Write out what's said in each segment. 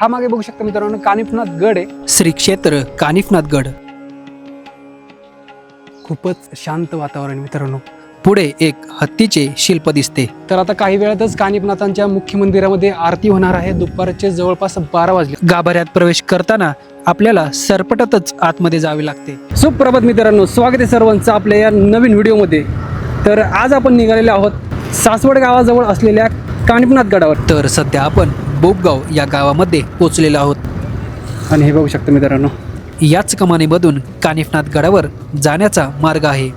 हा मागे बघू शकता मित्रांनो कानिफनाथ गड आहे. श्री क्षेत्र कानिफनाथ गड. खूपच शांत वातावरण मित्रांनो. पुढे एक हत्तीचे शिल्प दिसते. तर आता काही वेळातच कानिफनाथांच्या मुख्य मंदिरामध्ये आरती होणार आहे. दुपारचे जवळपास बारा वाजले. गाभाऱ्यात प्रवेश करताना आपल्याला सरपटतच आतमध्ये जावे लागते. सुप्रभात मित्रांनो स्वागत आहे सर्वांचं आपल्या या नवीन व्हिडिओमध्ये. तर आज आपण निघालेले आहोत सासवड गावाजवळ असलेल्या कानिफनाथ गडावर. तर सध्या आपण बोपगाव या गावामध्ये पोचलेलो आहोत. आणि हे बघू शकता मित्रांनो. याच कमानीमधून कानिफनाथ गडावर जाण्याचा मार्ग आहे.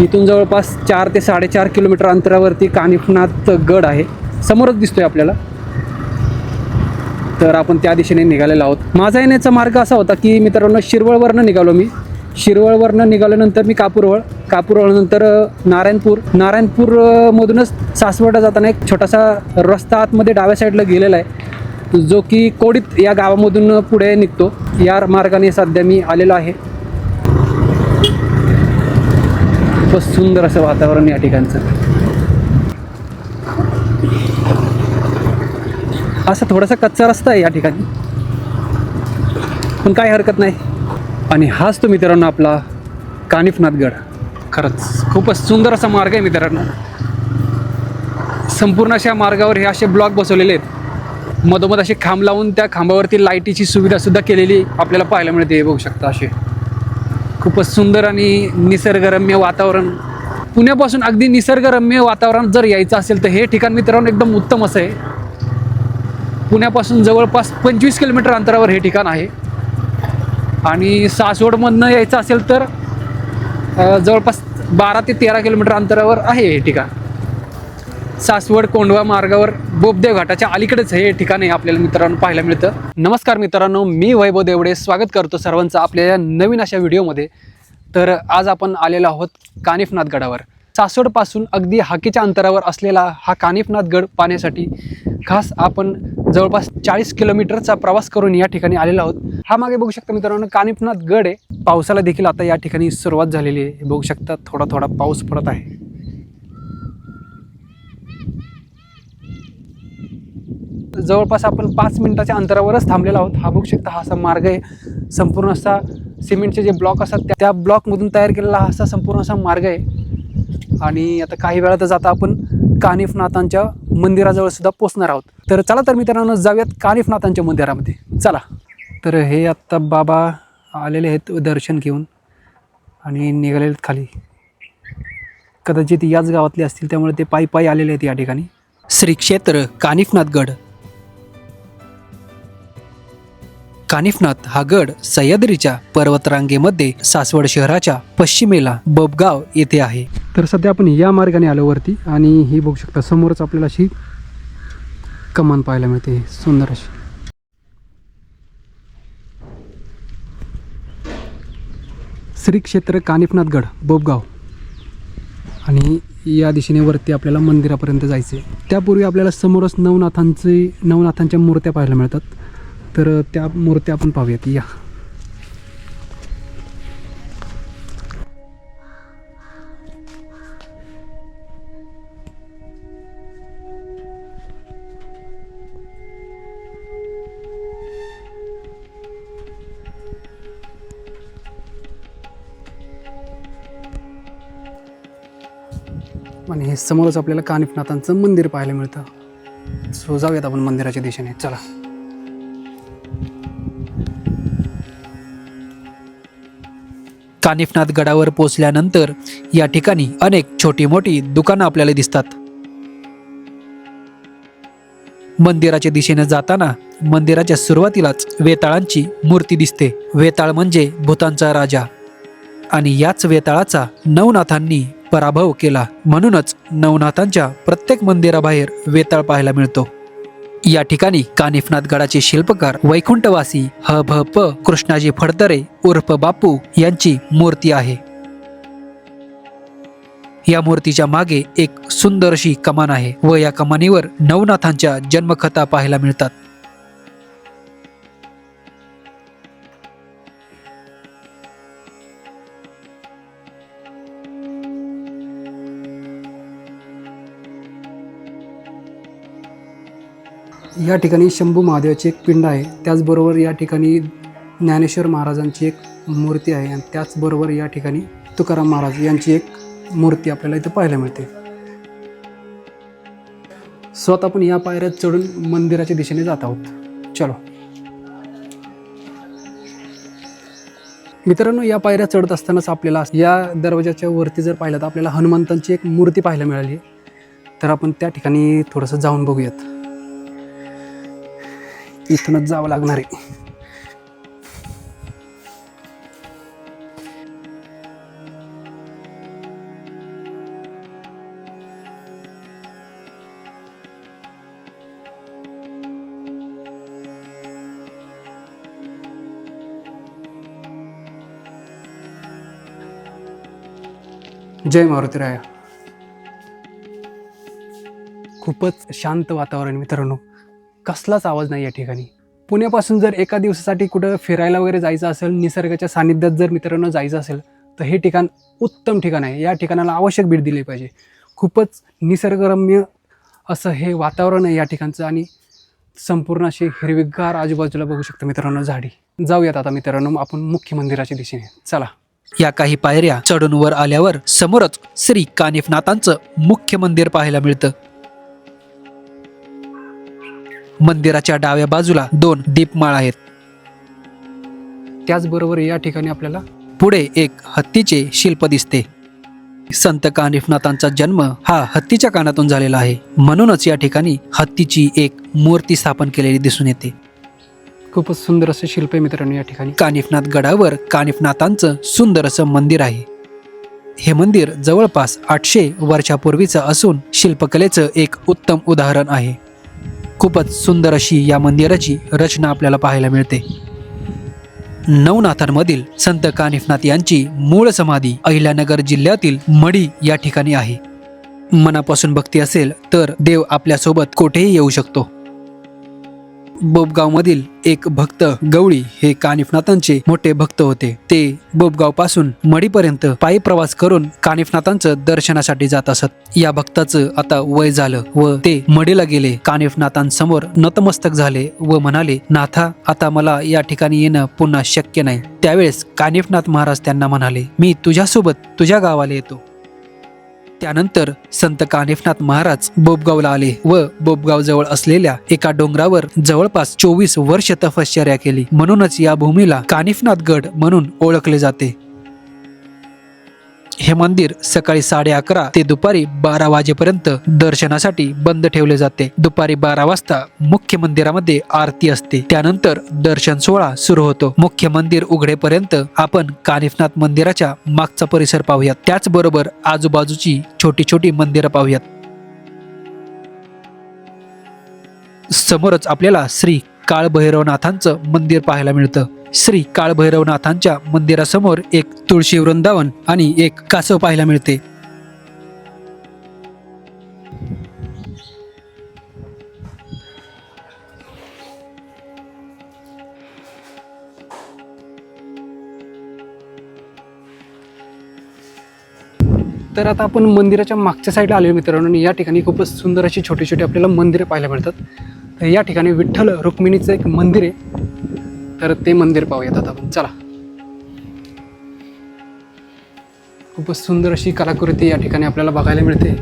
इथून जवळपास चार ते साडेचार किलोमीटर अंतरावरती कानिफनाथ गड आहे. समोरच दिसतोय आपल्याला. तर आपण त्या दिशेने निघालेलो आहोत. माझा येण्याचा मार्ग असा होता की मित्रांनो शिरवळवरनं निघालो मी. शिरवळवरनं निघाल्यानंतर मी कापूरवळ कापूरवळनंतर नारायणपूर. नारायणपूरमधूनच सासवडला जाताना एक छोटासा रस्ता आतमध्ये डाव्या साईडला गेलेला आहे जो की कोडीत या गावामधून पुढे निघतो. या मार्गाने सध्या मी आलेलो आहे. खूपच सुंदर असं वातावरण या ठिकाणचं. असा थोडासा कच्चा रस्ता आहे या ठिकाणी. पण काही हरकत नाही. आणि हाच तो मित्रांनो आपला कानिफनाथगड. खरंच खूपच सुंदर असा मार्ग आहे मित्रांनो. संपूर्ण अशा मार्गावर हे असे ब्लॉक बसवलेले आहेत. मधोमध असे खांब लावून त्या खांबावरती लाईटीची सुविधासुद्धा केलेली आपल्याला पाहायला मिळते हे बघू शकता असे. खूपच सुंदर आणि निसर्गरम्य वातावरण. पुण्यापासून अगदी निसर्गरम्य वातावरण जर यायचं असेल तर हे ठिकाण मित्रांनो एकदम उत्तम असं आहे. पुण्यापासून जवळपास पंचवीस किलोमीटर अंतरावर हे ठिकाण आहे. आणि सासवडमधनं यायचं असेल तर जवळपास बारा ते तेरा किलोमीटर अंतरावर आहे हे ठिकाण. सासवड कोंडवा मार्गावर बोबदेव घाटाच्या अलीकडेच हे ठिकाण आहे आपल्याला मित्रांनो पाहायला मिळतं. नमस्कार मित्रांनो मी वैभव देवडे. स्वागत करतो सर्वांचं आपल्या या नवीन अशा व्हिडिओमध्ये. तर आज आपण आलेलो आहोत कानिफनाथ गडावर. सासवडपासून अगदी हाकीच्या अंतरावर असलेला हा कानिफनाथ गड पाहण्यासाठी खास आपण जवळपास चाळीस किलोमीटरचा प्रवास करून या ठिकाणी आलेलो आहोत. हा मागे बघू शकता मित्रांनो कानिफनाथ गड आहे. पावसाला देखील आता या ठिकाणी सुरुवात झालेली आहे. बघू शकता थोडा थोडा पाऊस पडत आहे. जवळपास आपण पाच मिनिटाच्या अंतरावरच थांबलेला आहोत. हा बघू शकता हा असा मार्ग आहे. संपूर्ण असा सिमेंटचे जे ब्लॉक असतात त्या- त्या ब्लॉकमधून तयार केलेला हा असा संपूर्ण असा मार्ग आहे. आणि आता काही वेळातच आता आपण कानिफनाथांच्या मंदिराजवळ सुद्धा पोचणार आहोत. तर चला तर मित्रांनो जाऊयात कानिफनाथांच्या मंदिरामध्ये. चला. तर हे आत्ता बाबा आलेले आहेत दर्शन घेऊन आणि निघालेले आहेत खाली. कदाचित याच गावातले असतील त्यामुळे ते पायी पायी आलेले आहेत या ठिकाणी. श्री क्षेत्र कानिफनाथगड. कानिफनाथ हा गड सह्याद्रीच्या पर्वतरांगेमध्ये सासवड शहराच्या पश्चिमेला बबगाव येथे आहे. तर सध्या आपण या मार्गाने आलो वरती आणि ही बघू शकता समोरच आपल्याला अशी कमान पाहायला मिळते. सुंदर अशी. श्री क्षेत्र कानिफनाथ गड बोबगाव. आणि या दिशेने वरती आपल्याला मंदिरापर्यंत जायचं आहे त्यापूर्वी आपल्याला समोरच नवनाथांचे नवनाथांच्या मूर्त्या पाहायला मिळतात. तर त्या मूर्त्या आपण पाहूयात. या. आणि हे समोरच आपल्याला कानिफनाथांचं मंदिर पाहायला मिळतं. सो जाऊयात आपण मंदिराच्या दिशेने. चला. कानिफनाथ गडावर पोचल्यानंतर या ठिकाणी अनेक छोटी मोठी दुकानं आपल्याला दिसतात. मंदिराच्या दिशेने जाताना मंदिराच्या सुरुवातीलाच वेताळांची मूर्ती दिसते. वेताळ म्हणजे भूतांचा राजा. आणि याच वेताळाचा नवनाथांनी पराभव केला. म्हणूनच नवनाथांच्या प्रत्येक मंदिराबाहेर वेताळ पाहायला मिळतो. या ठिकाणी कानिफनाथ गडाचे शिल्पकार वैकुंठवासी ह भ प कृष्णाजी फडतरे उर्फ बापू यांची मूर्ती आहे. या मूर्तीच्या मागे एक सुंदर अशी कमान आहे व या कमानीवर नवनाथांच्या जन्मकथा पाहायला मिळतात. या ठिकाणी शंभू महादेवाची एक पिंड आहे. त्याचबरोबर या ठिकाणी ज्ञानेश्वर महाराजांची एक मूर्ती आहे आणि त्याचबरोबर या ठिकाणी तुकाराम महाराज यांची एक मूर्ती आपल्याला इथं पाहायला मिळते. स्वतः आपण या पायऱ्यात चढून मंदिराच्या दिशेने जात आहोत. चलो. मित्रांनो या पायऱ्या चढत असतानाच आपल्याला या दरवाजाच्या वरती जर पाहिलं तर आपल्याला हनुमंतांची एक मूर्ती पाहायला मिळाली तर आपण त्या ठिकाणी थोडंसं जाऊन बघूयात. इथूनच जावं लागणार आहे. जय मारुतीराया. खूपच शांत वातावरण मित्रांनो. कसलाच आवाज नाही या ठिकाणी. पुण्यापासून जर एका दिवसासाठी कुठं फिरायला वगैरे जायचं असेल निसर्गाच्या सानिध्यात जर मित्रांनो जायचं असेल तर हे ठिकाण उत्तम ठिकाण आहे. या ठिकाणाला आवश्यक भेट दिली पाहिजे. खूपच निसर्गरम्य असं हे वातावरण आहे या ठिकाणचं आणि संपूर्ण अशी हिरवीगार आजूबाजूला बघू शकतो मित्रांनो झाडी. जाऊयात आता मित्रांनो आपण मुख्य मंदिराच्या दिशेने. चला. या काही पायऱ्या चढून वर आल्यावर समोरच श्री कानिफनाथांचं मुख्य मंदिर पाहायला मिळतं. मंदिराच्या डाव्या बाजूला दोन दीपमाळ आहेत. त्याचबरोबर या ठिकाणी आपल्याला पुढे एक हत्तीचे शिल्प दिसते. संत कानिफनाथांचा जन्म हा हत्तीच्या कानातून झालेला आहे. म्हणूनच या ठिकाणी हत्तीची एक मूर्ती स्थापन केलेली दिसून येते. खूपच सुंदर असं शिल्प आहे मित्रांनो या ठिकाणी. कानिफनाथ गडावर कानिफनाथांचं सुंदर असं मंदिर आहे. हे मंदिर जवळपास आठशे वर्षापूर्वीचं असून शिल्पकलेचं एक उत्तम उदाहरण आहे. खूपच सुंदर अशी या मंदिराची रचना आपल्याला पाहायला मिळते. नवनाथांमधील संत कानिफनाथ यांची मूळ समाधी अहिल्यानगर जिल्ह्यातील मडी या ठिकाणी आहे. मनापासून भक्ती असेल तर देव आपल्यासोबत कोठेही येऊ शकतो. बोबगावमधील एक भक्त गवळी हे कानिफनाथांचे मोठे भक्त होते. ते बोबगावपासून मडीपर्यंत पायी प्रवास करून कानिफनाथांचं दर्शनासाठी जात असत. या भक्ताचं आता वय झालं व ते मडीला गेले. कानिफनाथांसमोर नतमस्तक झाले व म्हणाले नाथा आता मला या ठिकाणी येणं पुन्हा शक्य नाही. त्यावेळेस कानिफनाथ महाराज त्यांना म्हणाले मी तुझ्यासोबत तुझ्या गावाला येतो. त्यानंतर संत कानिफनाथ महाराज बोबगावला आले व बोबगाव जवळ असलेल्या एका डोंगरावर जवळपास चोवीस वर्ष तपश्चर्या केली. म्हणूनच या भूमीला कानिफनाथ गड म्हणून ओळखले जाते. हे मंदिर सकाळी साडे अकरा ते दुपारी बारा वाजेपर्यंत दर्शनासाठी बंद ठेवले जाते. दुपारी बारा वाजता मुख्य मंदिरामध्ये आरती असते. त्यानंतर दर्शन सोहळा सुरू होतो. मुख्य मंदिर उघडेपर्यंत आपण कानिफनाथ मंदिराच्या मागचा परिसर पाहूयात. त्याचबरोबर आजूबाजूची छोटी छोटी मंदिरं पाहूयात. समोरच आपल्याला श्री काळभैरवनाथांचं मंदिर पाहायला मिळतं. श्री काळभैरवनाथांच्या मंदिरासमोर एक तुळशी वृंदावन आणि एक कासव पाहायला मिळते. तर आता आपण मंदिराच्या मागच्या साईडला आलो मित्रांनो आणि या ठिकाणी खूपच सुंदर अशी छोटी छोटी आपल्याला मंदिरे पाहायला मिळतात. तर या ठिकाणी विठ्ठल रुक्मिणीचं एक मंदिर आहे. तर ते मंदिर पाहूयात आता आपण. चला. खूपच सुंदर अशी कलाकृती या ठिकाणी आपल्याला बघायला मिळते.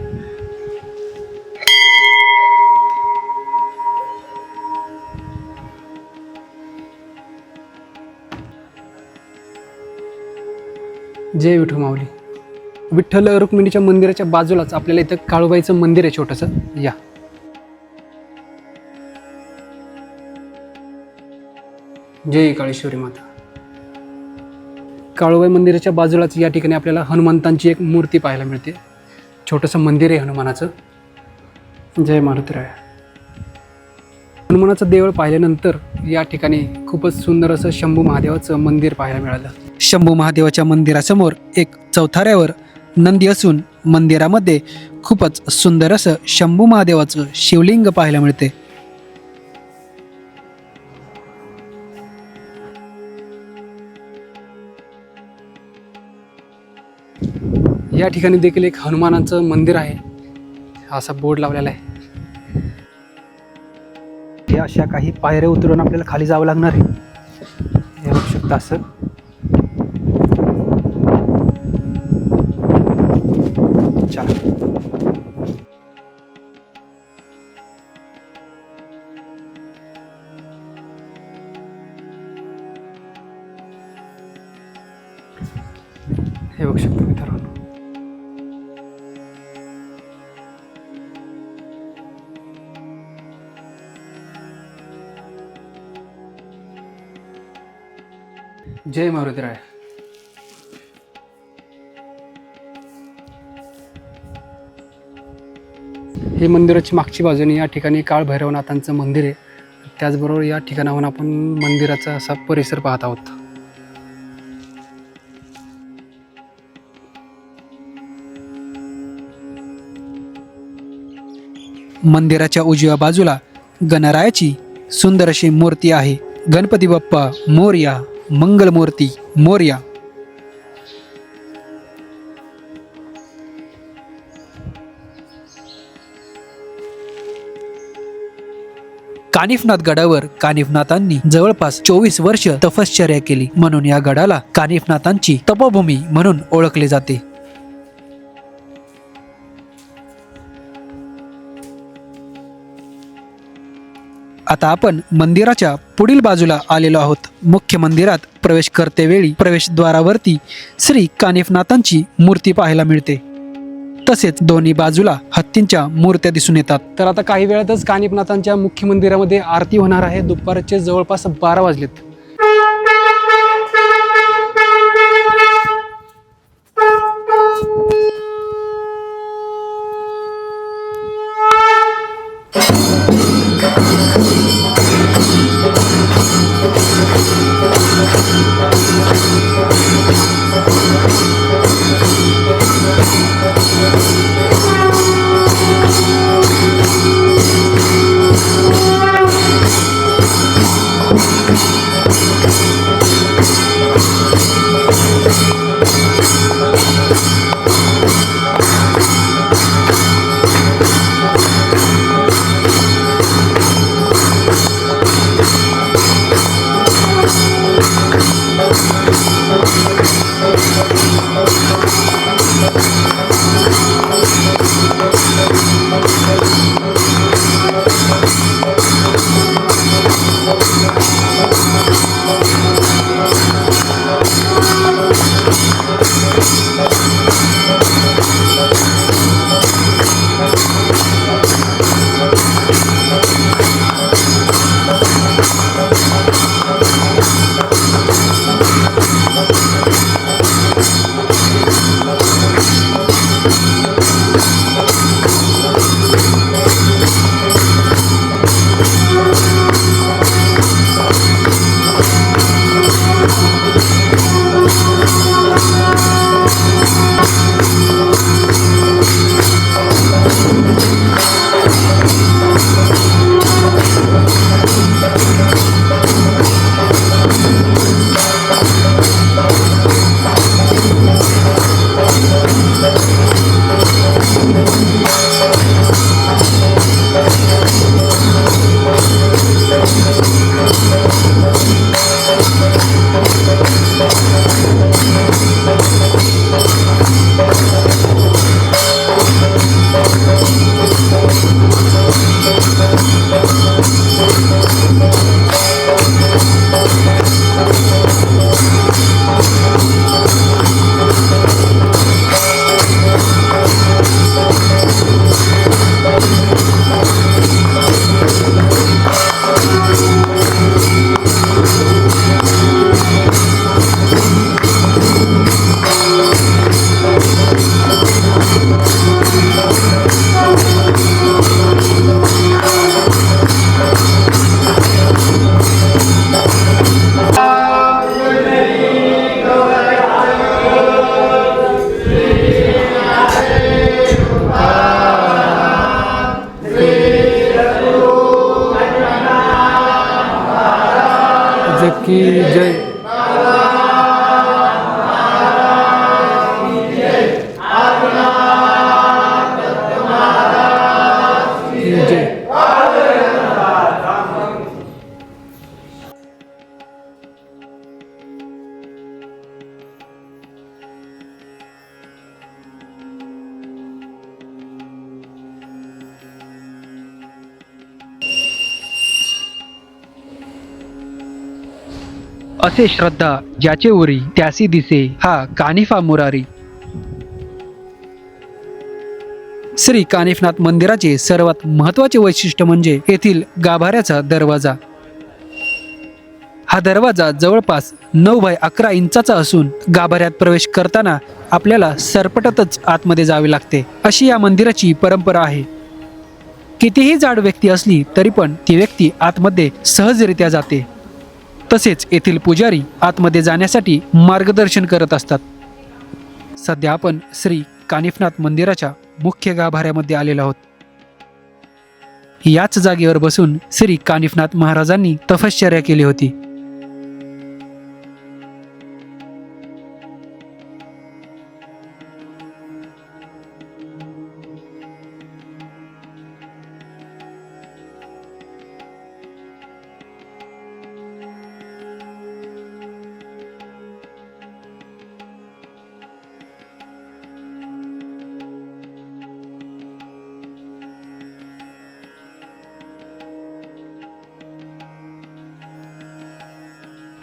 जय विठू माऊली. विठ्ठल रुक्मिणीच्या मंदिराच्या बाजूलाच आपल्याला इथं काळूबाईचं मंदिर आहे छोटंसं. या. जय काळेश्वरी माता. काळूबाई मंदिराच्या बाजूलाच या ठिकाणी आपल्याला हनुमंतांची एक मूर्ती पाहायला मिळते. छोटंसं मंदिर आहे हनुमानाचं. जय मारुतराय. हनुमानाचं देवळ पाहिल्यानंतर या ठिकाणी खूपच सुंदर असं शंभू महादेवाचं मंदिर पाहायला मिळालं. शंभू महादेवाच्या मंदिरासमोर एक चौथाऱ्यावर नंदी असून मंदिरामध्ये खूपच सुंदर असं शंभू महादेवाचं शिवलिंग पाहायला मिळते. या ठिकाणी देखील एक हनुमानाचं मंदिर आहे. असा बोर्ड लावलेला आहे. या अशा काही पायऱ्या उतरून आपल्याला खाली जावं लागणार आहे. हे बघू शकता असं जय मारुती राय. हे मंदिराची मागची बाजूने या ठिकाणी काळ भैरवनाथांचं मंदिर आहे. त्याचबरोबर या ठिकाणाहून आपण मंदिराचा असा परिसर पाहत आहोत. मंदिराच्या उजव्या बाजूला गणरायाची सुंदर अशी मूर्ती आहे. गणपती बाप्पा मोर्या. मंगलमूर्ती मोर्या. कानिफनाथ गडावर कानिफनाथांनी जवळपास चोवीस वर्ष तपश्चर्या केली. म्हणून या गडाला कानिफनाथांची तपोभूमी म्हणून ओळखले जाते. आता आपण मंदिराच्या पुढील बाजूला आलेलो आहोत. मुख्य मंदिरात प्रवेश करतेवेळी प्रवेशद्वारावरती श्री कानिफनाथांची मूर्ती पाहायला मिळते. तसेच दोन्ही बाजूला हत्तींच्या मूर्त्या दिसून येतात. तर आता काही वेळातच कानिपनाथांच्या मुख्य मंदिरामध्ये आरती होणार आहे. दुपारचे जवळपास बारा वाजलेत. की असे श्रद्धा ज्याचे उरी त्यासी दिसे हा कानिफा मुरारी. श्री कानिफनाथ मंदिराचे सर्वात महत्त्वाचे वैशिष्ट्य म्हणजे येथील गाभाऱ्याचा दरवाजा. हा दरवाजा जवळपास नऊ बाय अकरा इंचाचा असून गाभाऱ्यात प्रवेश करताना आपल्याला सरपटतच आतमध्ये जावे लागते अशी या मंदिराची परंपरा आहे. कितीही जाड व्यक्ती असली तरी पण ती व्यक्ती आतमध्ये सहजरित्या जाते. तसेच येथील पुजारी आतमध्ये जाण्यासाठी मार्गदर्शन करत असतात. सध्या आपण श्री कानिफनाथ मंदिराच्या मुख्य गाभाऱ्यामध्ये आलेलो आहोत. याच जागेवर बसून श्री कानिफनाथ महाराजांनी तपश्चर्या केली होती.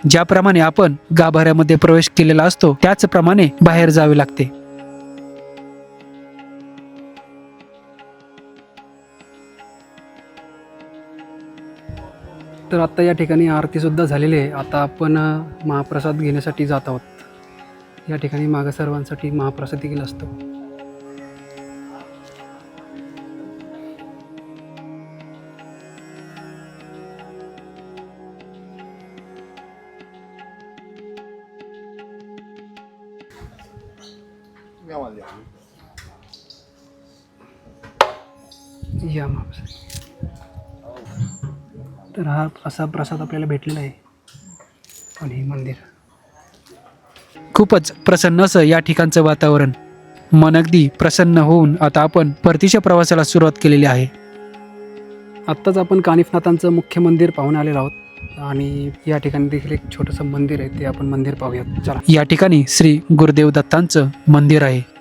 ज्याप्रमाणे आपण गाभाऱ्यामध्ये प्रवेश केलेला असतो त्याचप्रमाणे बाहेर जावे लागते. तर आत्ता या ठिकाणी आरतीसुद्धा झालेली आहे. आता आपण महाप्रसाद घेण्यासाठी जात आहोत. या ठिकाणी मागं सर्वांसाठी महाप्रसाद देखील असतो. या मग तर हा असा प्रसाद आपल्याला भेटलेला आहे. आणि हे मंदिर. खूपच प्रसन्न असं या ठिकाणचं वातावरण. मन अगदी प्रसन्न होऊन आता आपण परतीच्या प्रवासाला सुरुवात केलेली आहे. आत्ताच आपण कानिफनाथांचं मुख्य मंदिर पाहून आलेलो आहोत. आणि या ठिकाणी देखील एक छोटंसं मंदिर आहे ते आपण मंदिर पाहूयात. चला. या ठिकाणी श्री गुरुदेव दत्तांचं मंदिर आहे.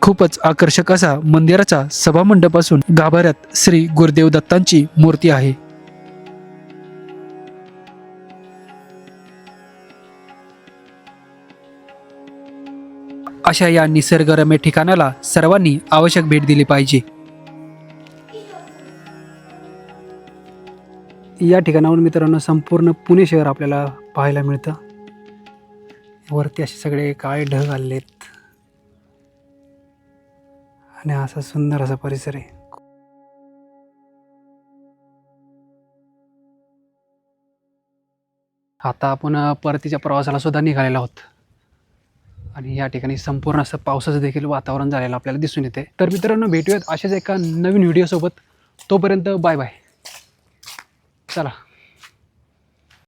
खूपच आकर्षक असा मंदिराचा सभामंडप असून गाभाऱ्यात श्री गुरुदेव दत्तांची मूर्ती आहे. अशा या निसर्गरम्य ठिकाणाला सर्वांनी आवश्यक भेट दिली पाहिजे. या ठिकाणाहून मित्रांनो संपूर्ण पुणे शहर आपल्याला पाहायला मिळतं. वरती असे सगळे काळे ढग आलेत. आणि असा सुंदर असा परिसर आहे. आता आपण परतीच्या प्रवासाला सुद्धा निघालेला आहोत. आणि या ठिकाणी संपूर्ण असं पावसाचं देखील वातावरण झालेलं आपल्याला दिसून येते. तर मित्रांनो भेटूयात अशाच एका नवीन व्हिडिओसोबत तोपर्यंत बाय बाय. चला.